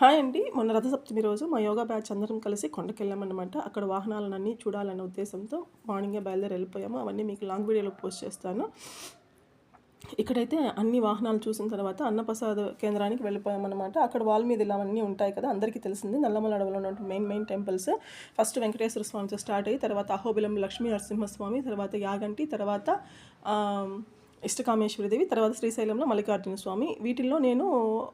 Hi అండి. మొన్న రథసప్తమి రోజు మా యోగా బ్యాచ్ అందరం కలిసి కొండకెళ్ళామన్నమాట. అక్కడ వాహనాలన్నీ చూడాలనే ఉద్దేశంతో మార్నింగే బయలుదేరి వెళ్ళిపోయాము. అవన్నీ మీకు లాంగ్ వీడియోలో పోస్ట్ చేస్తాను. ఇక్కడైతే అన్ని వాహనాలు చూసిన తర్వాత అన్నప్రసాద కేంద్రానికి వెళ్ళిపోయామన్నమాట. అక్కడ వాల్ మీద ఇలా అన్నీ ఉంటాయి కదా అందరికీ తెలిసింది. నల్లమల అడవిలో ఉన్న main main temples. First Venkateswara స్వామితో స్టార్ట్ అయ్యి తర్వాత అహోబిలం లక్ష్మీ నరసింహస్వామి తర్వాత యాగంటి తర్వాత ఇష్టకామేశ్వరదేవి తర్వాత శ్రీశైలంలో మల్లికార్జున స్వామి. వీటిల్లో నేను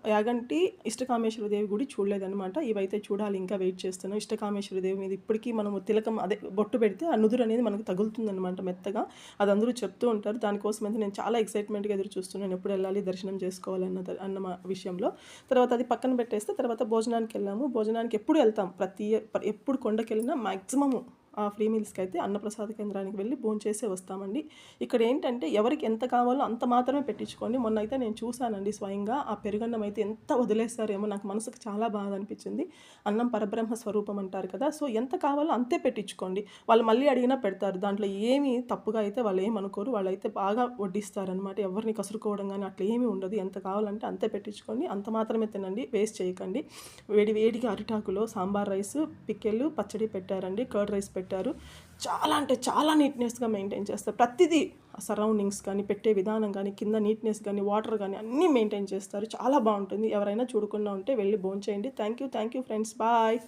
యాగంటి ఇష్టకామేశ్వరదేవి గుడి చూడలేదనమాట ఇవైతే చూడాలి ఇంకా వెయిట్ చేస్తున్నాను. ఇష్టకామేశ్వరదేవి మీద ఇప్పటికీ మనము తిలకం అదే బొట్టు పెడితే ఆ నుదురు అనేది మనకు తగులుతుందన్నమాట మెత్తగా. అది అందరూ చెప్తూ ఉంటారు. దానికోసం అయితే నేను చాలా ఎక్సైట్మెంట్గా ఎదురు చూస్తున్నాను ఎప్పుడు వెళ్ళాలి దర్శనం చేసుకోవాలన్న అన్న మా విషయంలో. తర్వాత అది పక్కన పెట్టేస్తే తర్వాత భోజనానికి వెళ్ళాము. భోజనానికి ఎప్పుడు వెళ్తాం? ప్రతి ఎప్పుడు కొండకి వెళ్ళినా మ్యాక్సిమము ఆ ఫ్రీ మీల్స్కి అయితే అన్నప్రసాద కేంద్రానికి వెళ్ళి భోంచేసే వస్తామండి. ఇక్కడ ఏంటంటే ఎవరికి ఎంత కావాలో అంత మాత్రమే పెట్టించుకోండి. మొన్న అయితే నేను చూశానండి స్వయంగా. ఆ పెరుగన్నం అయితే ఎంత వదిలేస్తారేమో నాకు మనసుకు చాలా బాధ అనిపించింది. అన్నం పరబ్రహ్మ స్వరూపం అంటారు కదా. సో ఎంత కావాలో అంతే పెట్టించుకోండి. వాళ్ళు మళ్ళీ అడిగినా పెడతారు. దాంట్లో ఏమి తప్పుగా అయితే వాళ్ళు ఏమనుకోరు వాళ్ళైతే బాగా వడ్డిస్తారనమాట ఎవరిని కసురుకోవడం కానీ అట్లా ఏమీ ఉండదు. ఎంత కావాలంటే అంతే పెట్టించుకోండి. అంత మాత్రమే తినండి. వేస్ట్ చేయకండి. వేడి వేడిగా అరిటాకులో సాంబార్ రైస్ పిక్కెళ్ళు పచ్చడి పెట్టారండి. కర్డ్ రైస్ పెట్టారు. చాలా అంటే చాలా నీట్నెస్గా మెయింటైన్ చేస్తారు. ప్రతిదీ సరౌండింగ్స్ కానీ పెట్టే విధానం కానీ కింద నీట్నెస్ కానీ వాటర్ కానీ అన్నీ మెయింటైన్ చేస్తారు. చాలా బాగుంటుంది. ఎవరైనా చూడకుండా ఉంటే వెళ్ళి భోంచేయండి thank you thank you friends bye